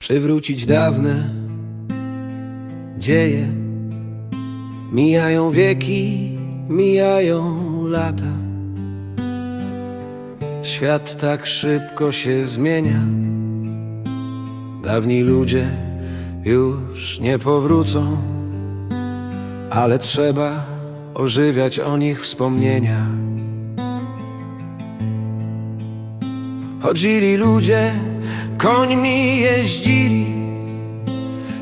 Przywrócić dawne dzieje. Mijają wieki, mijają lata. Świat tak szybko się zmienia. Dawni ludzie już nie powrócą Ale trzeba ożywiać o nich wspomnienia. Chodzili ludzie, końmi jeździli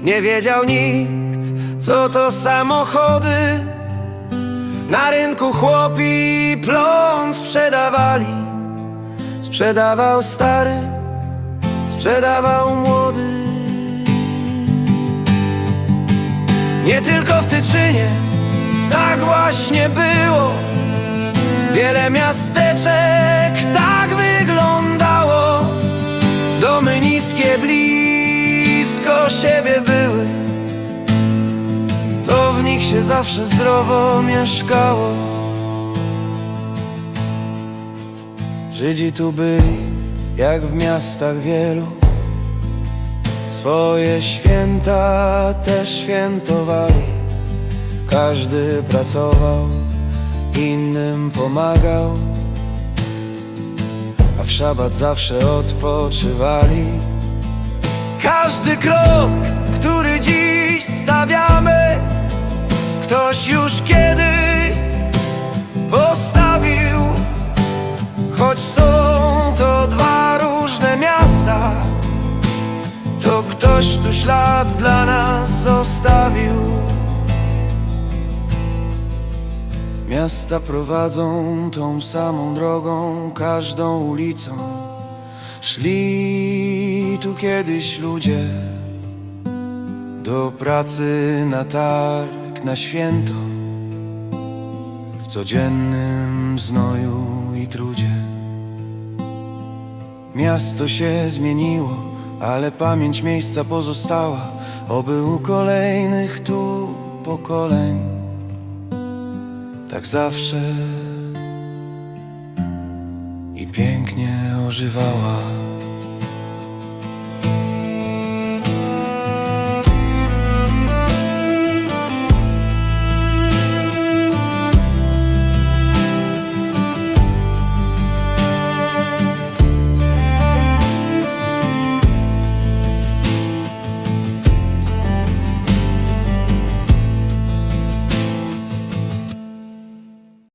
Nie wiedział nikt, co to samochody. Na rynku chłopi plon sprzedawali Sprzedawał stary, sprzedawał młody. Nie tylko w Tyczynie, tak właśnie było. Wiele miasteczek siebie były. To w nich się zawsze zdrowo mieszkało. Żydzi tu byli jak w miastach wielu. Swoje święta też świętowali. Każdy pracował, innym pomagał. A w szabat zawsze odpoczywali Każdy krok, który dziś stawiamy Ktoś już kiedyś postawił. Choć są to dwa różne miasta To ktoś tu ślad dla nas zostawił. Miasta prowadzą tą samą drogą, każdą ulicą Tu kiedyś ludzie. Do pracy na targ, na święto. W codziennym znoju i trudzie. Miasto się zmieniło, ale pamięć miejsca pozostała. Oby u kolejnych tu pokoleń. Tak zawsze i pięknie ożywała